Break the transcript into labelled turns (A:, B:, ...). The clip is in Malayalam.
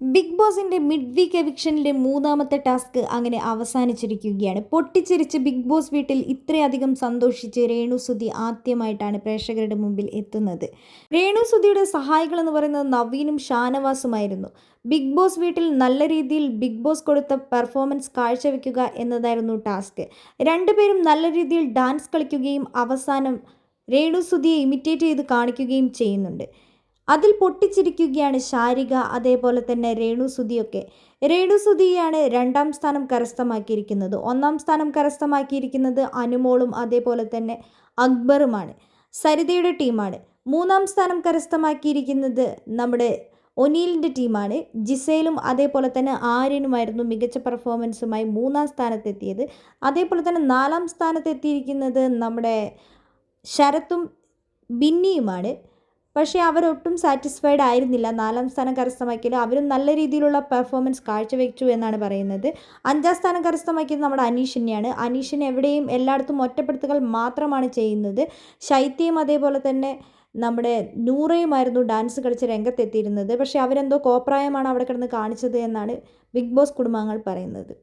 A: ബിഗ് ബോസിന്റെ മിഡ് വീക്ക് എവിക്ഷനിലെ മൂന്നാമത്തെ ടാസ്ക് അങ്ങനെ അവസാനിച്ചിരിക്കുകയാണ്. പൊട്ടിച്ചിരിച്ച് ബിഗ് ബോസ് വീട്ടിൽ ഇത്രയധികം സന്തോഷിച്ച് രേണു സുധി ആദ്യമായിട്ടാണ് പ്രേക്ഷകരുടെ മുമ്പിൽ എത്തുന്നത്. രേണു സുധിയുടെ സഹായികൾ എന്ന് പറയുന്നത് നവീനും ഷാനവാസുമായിരുന്നു. ബിഗ് ബോസ് വീട്ടിൽ നല്ല രീതിയിൽ ബിഗ് ബോസ് കൊടുത്ത പെർഫോമൻസ് കാഴ്ചവെക്കുക എന്നതായിരുന്നു ടാസ്ക്. രണ്ടുപേരും നല്ല രീതിയിൽ ഡാൻസ് കളിക്കുകയും അവസാനം രേണു സുധിയെ ഇമിറ്റേറ്റ് ചെയ്ത് കാണിക്കുകയും ചെയ്യുന്നുണ്ട്. അതിൽ പൊട്ടിച്ചിരിക്കുകയാണ് ശാരിക അതേപോലെ തന്നെ രേണു സുധിയൊക്കെ. രേണു സുധിയാണ് രണ്ടാം സ്ഥാനം കരസ്ഥമാക്കിയിരിക്കുന്നത്. ഒന്നാം സ്ഥാനം കരസ്ഥമാക്കിയിരിക്കുന്നത് അനുമോളും അതേപോലെ തന്നെ അക്ബറുമാണ്. സരിതയുടെ ടീമാണ്. മൂന്നാം സ്ഥാനം കരസ്ഥമാക്കിയിരിക്കുന്നത് നമ്മുടെ ഒനീലിന്റെ ടീമാണ്. ജിസയിലും അതേപോലെ തന്നെ ആര്യനുമായിരുന്നു മികച്ച പെർഫോമൻസുമായി മൂന്നാം സ്ഥാനത്തെത്തിയത്. അതേപോലെ തന്നെ നാലാം സ്ഥാനത്തെത്തിയിരിക്കുന്നത് നമ്മുടെ ശരത്തും ബിന്നിയുമാണ്. പക്ഷേ അവരൊട്ടും സാറ്റിസ്ഫൈഡ് ആയിരുന്നില്ല. നാലാം സ്ഥാനം കരസ്ഥമാക്കിയത് അവരും നല്ല രീതിയിലുള്ള പെർഫോമൻസ് കാഴ്ചവെച്ചു എന്നാണ് പറയുന്നത്. അഞ്ചാം സ്ഥാനം കരസ്ഥമാക്കിയത് നമ്മുടെ അനീഷ് തന്നെയാണ്. എവിടെയും എല്ലായിടത്തും ഒറ്റപ്പെടുത്തുകൾ മാത്രമാണ് ചെയ്യുന്നത്. ശൈത്യയും അതേപോലെ തന്നെ നമ്മുടെ നൂറയുമായിരുന്നു ഡാൻസ് കളിച്ച് രംഗത്തെത്തിയിരുന്നത്. പക്ഷേ അവരെന്തോ കോപ്രായമാണ് അവിടെ കിടന്ന് കാണിച്ചത് എന്നാണ് ബിഗ് ബോസ് കുടുംബാംഗങ്ങൾ പറയുന്നത്.